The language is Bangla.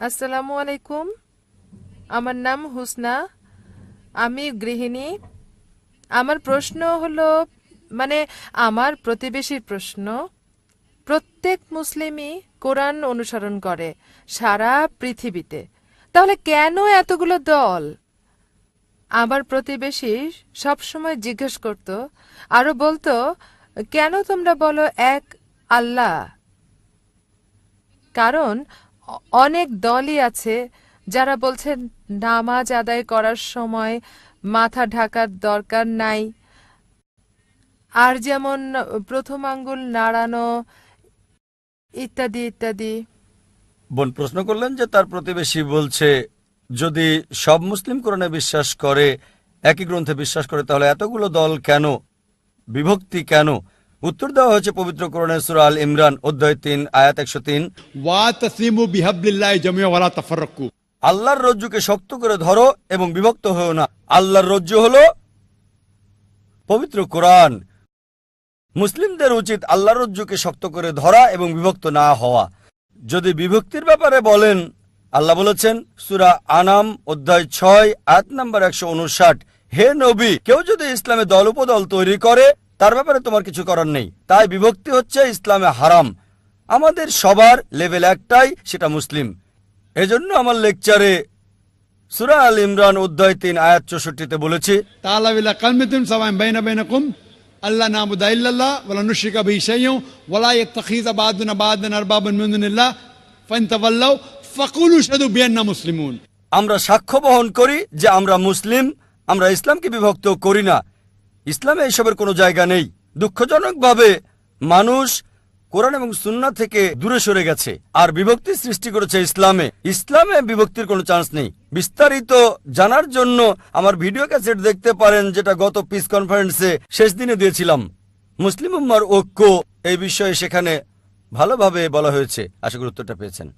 আসসালামু আলাইকুম। আমার নাম হুসনা। আমি গৃহিণী। আমার প্রশ্ন হলো মানে আমার প্রতিবেশীর প্রশ্ন, প্রত্যেক মুসলিমই কোরআন অনুসরণ করে সারা পৃথিবীতে। তাহলে কেন এতগুলো দল? আমার প্রতিবেশী সবসময় জিজ্ঞেস করত, আরও বলতো, কেন তোমরা বলো এক আল্লাহ? কারণ অনেক দলই আছে যারা বলছেন নামাজ আদায় করার সময় মাথা ঢাকার দরকার নাই। আর যেমন প্রথম আঙ্গুল নাড়ানো ইত্যাদি ইত্যাদি। বোন, প্রশ্ন করলেন যে তার প্রতিবেশী বলছে, যদি সব মুসলিম কোরআনে বিশ্বাস করে, একই গ্রন্থে বিশ্বাস করে, তাহলে এতগুলো দল কেন? বিভক্তি কেন? উত্তর দেওয়া হয়েছে পবিত্র কোরআনের সুরা আল ইমরান অধ্যায় তিন আয়াত একশো তিন। ওয়াতসিমু বিহাবলিল্লাহি জামিয়া ওয়ালা তাফাররাকু। আল্লাহর রজ্জুকে শক্ত করে ধরো এবং বিভক্ত হও না। আল্লাহর রজ্জু হলো পবিত্র কোরআন। মুসলিমদের উচিত আল্লাহর রজ্জুকে শক্ত করে ধরা এবং বিভক্ত না হওয়া। যদি বিভক্তির ব্যাপারে বলেন আল্লাহ বলেছেন সুরা আনাম অধ্যায় ছয় আয়াত নাম্বার একশো উনষাট হে নবী কেউ যদি ইসলামে দল উপদল তৈরি করে তার ব্যাপারে তোমার কিছু করার নেই। তাই বিভক্তি হচ্ছে ইসলামে হারাম। আমাদের সবার লেভেল একটাই সেটা মুসলিম। এজন্য আমার লেকচারে সুরা আল ইমরান অধ্যায় তিন আয়াত চৌষট্টিতে বলেছি আল্লাহ নাবুদা ইল্লাল্লাহ ওয়ালা নুশরিকা বিহি শাইয়্যান ওয়ালা ইয়াত্তাখিযা বা'দুনা বা'দান আরবাবান মিন দুনিল্লাহ ফাইন ফাকুলু বিআন্না মুসলিমুন। আমরা সাক্ষ্য বহন করি যে আমরা মুসলিম আমরা ইসলামকে বিভক্ত করি না। ইসলামে এসবের কোনো জায়গা নেই। দুঃখজনকভাবে মানুষ কোরআন এবং সুন্না থেকে দূরে সরে গেছে আর বিভক্তি সৃষ্টি করেছে ইসলামে। ইসলামে বিভক্তির কোনো চান্স নেই। বিস্তারিত জানার জন্য আমার ভিডিও ক্যাসেট দেখতে পারেন, যেটা গত পিস কনফারেন্সে শেষ দিনে দিয়েছিলাম। মুসলিম উম্মার ঐক্য এই বিষয়ে সেখানে ভালোভাবে বলা হয়েছে। আশা উত্তরটা পেয়েছেন।